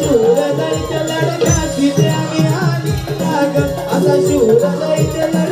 शिवला जायचं लढका किती आम्ही आली लागत आता शिवला जायचं लढका